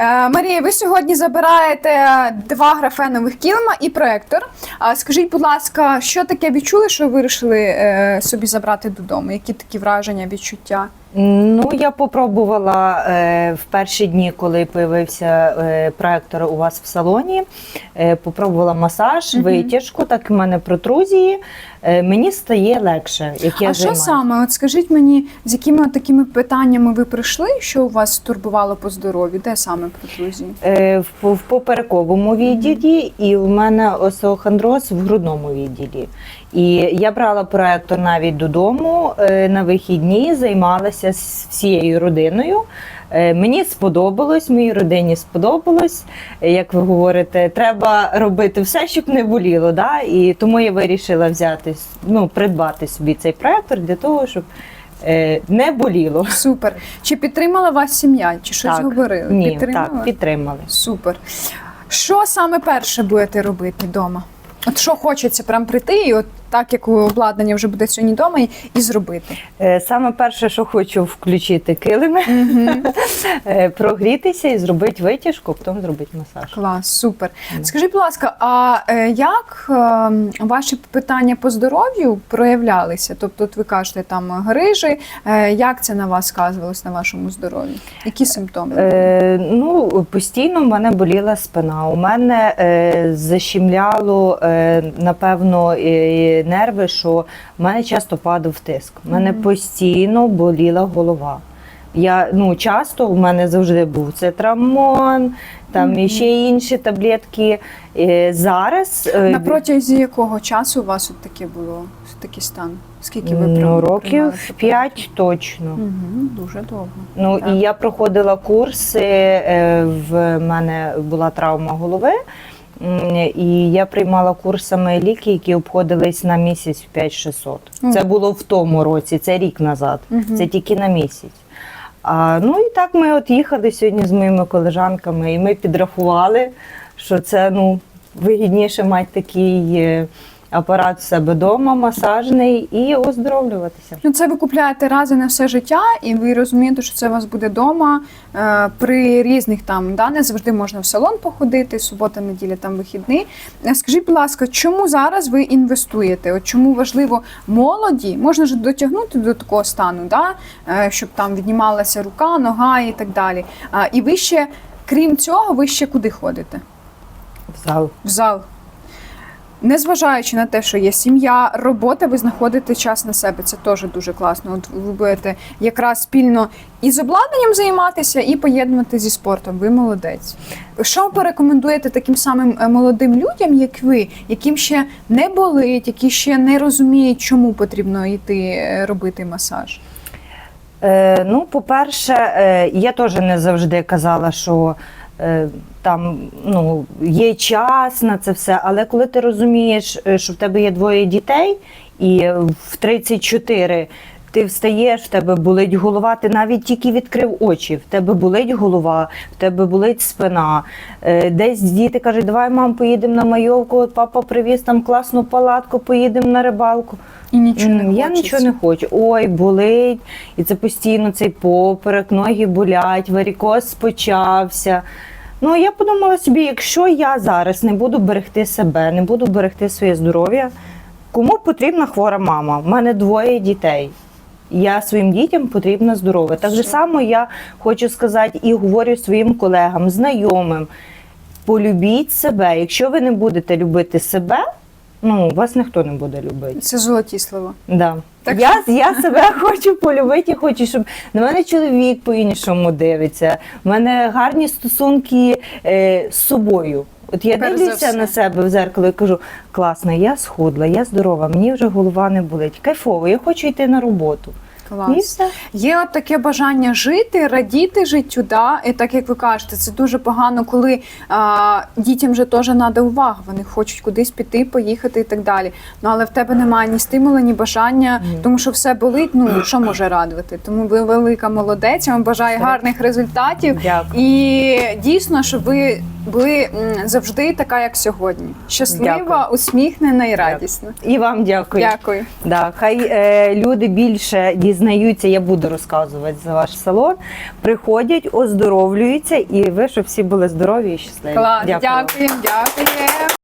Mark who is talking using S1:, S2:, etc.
S1: Е, Марія, ви сьогодні забираєте два графенових кілма і проектор. Скажіть, будь ласка, що таке відчули, що ви вирішили е, собі забрати додому? Які такі враження, відчуття?
S2: Ну, я попробувала е, в перші дні, коли появився е, проектор у вас в салоні. Е, попробувала масаж,
S1: Мгм.
S2: витяжку, так в мене протрузії. Е, мені стає легше, як я
S1: а що саме? От скажіть мені, з якими такими питаннями ви прийшли, що у вас турбувало по здоров'ю? Де саме протрузії?
S2: Е, в, в поперековому відділі, і в мене остеохондроз в грудному відділі. І я брала проектор навіть додому е, на вихідні, займалася з всією родиною. Е, Мені сподобалось, моїй родині сподобалось. Е, Як ви говорите, треба робити все, щоб не боліло. Да? І тому я вирішила взяти, ну, придбати собі цей проектор для того, щоб не боліло.
S1: Супер. Чи підтримала вас сім'я? Чи щось
S2: Так.
S1: говорили?
S2: Ні,
S1: підтримала?
S2: так, підтримали.
S1: Супер. Що саме перше будете робити вдома? От що хочеться прям прийти, і от так як обладнання вже буде сьогодні вдома, і, зробити.
S2: Е, Саме перше, що хочу включити килими, е, прогрітися і зробити витяжку, потім зробити масаж.
S1: Клас, супер. Скажіть, будь ласка, а е, як е, ваші питання по здоров'ю проявлялися? Тобто, от ви кажете, там грижі, як це на вас сказувалось на вашому здоров'ї? Які симптоми?
S2: Е, ну, постійно в мене боліла спина. У мене е, защемляло, е, напевно, е, нерви, що в мене часто падав тиск. У мене постійно боліла голова. Я ну часто в мене завжди був це трамон, там і ще інші таблетки. Е, зараз е,
S1: На протязі якого часу у вас от таке було такий стан? Скільки ви
S2: ну,
S1: приймали
S2: років? 5 точно.
S1: Угу, дуже довго.
S2: Ну
S1: Так.
S2: і я проходила курси. е, В мене була травма голови, і я приймала курсами ліки, які обходились на місяць в 5600.
S1: Мгм.
S2: Це було в тому році, це рік назад. Це тільки на місяць. А, ну і так ми от їхали сьогодні з моїми колежанками, і ми підрахували, що це ну вигідніше мати такий е, апарат в себе вдома, масажний, і оздоровлюватися.
S1: Ну, це ви купляєте рази на все життя, і ви розумієте, що це у вас буде вдома е, при різних там, да, не завжди можна в салон походити, субота, неділя, там вихідний. Е, Скажіть, будь ласка, чому зараз ви інвестуєте? От чому важливо молоді, можна ж дотягнути до такого стану, да, е, щоб там віднімалася рука, нога і так далі. А, і ви ще, крім цього, ви ще куди ходите?
S2: В зал.
S1: в зал. Незважаючи на те, що є сім'я, робота, ви знаходите час на себе. Це теж дуже класно. От ви будете якраз спільно і з обладнанням займатися, і поєднувати зі спортом. Ви молодець. Що порекомендуєте таким самим е, молодим людям, як ви, яким ще не болить, які ще не розуміють, чому потрібно йти е, робити масаж?
S2: Е, ну, по-перше, е, я теж не завжди казала, що там ну, є час на це все, але коли ти розумієш, е, що в тебе є двоє дітей, і в 34 ти встаєш, в тебе болить голова, ти навіть тільки відкрив очі, в тебе болить голова, в тебе болить спина. Е, Десь діти кажуть, давай, мам, поїдемо на майовку, от папа привіз там класну палатку, поїдемо на рибалку.
S1: І нічого не
S2: Я
S1: хочеться.
S2: нічого не хочу. Ой, болить, і це постійно цей поперек, ноги болять, варікоз почався. Ну, я подумала собі, якщо я зараз не буду берегти себе, не буду берегти своє здоров'я, кому потрібна хвора мама? У мене двоє дітей. Я своїм дітям потрібна здоров'я. Так же само я хочу сказати і говорю своїм колегам, знайомим. Полюбіть себе. Якщо ви не будете любити себе, ну вас ніхто не буде любити.
S1: Це золоті слова.
S2: Да.
S1: Так
S2: я, я себе хочу полюбити, хочу, щоб на мене чоловік по-іншому дивиться. У мене гарні стосунки е, з собою. От я
S1: Перш
S2: дивлюся на себе в зеркало і кажу: класно, я схудла, я здорова, мені вже голова не болить. Кайфово, я хочу йти на роботу. І
S1: Клас.
S2: все.
S1: Є от таке бажання жити, радіти життю, да? і так як ви кажете, це дуже погано, коли а, дітям вже теж треба увага. Вони хочуть кудись піти, поїхати і так далі. Ну але в тебе немає ні стимулу, ні бажання, тому що все болить. Ну що може радувати? Тому ви велика молодець. Я вам бажаю гарних результатів.
S2: Дякую.
S1: І дійсно, щоб ви були м, завжди така, як сьогодні. Щаслива,
S2: Дякую.
S1: усміхнена і радісна.
S2: І вам дякую.
S1: Дякую.
S2: Да, хай е, люди більше дізнаються, я буду розказувати за ваш салон. Приходять, оздоровлюються, і ви, щоб всі були здорові і щасливі.
S1: Клас,
S2: Дякую.
S1: дякуємо, дякуємо.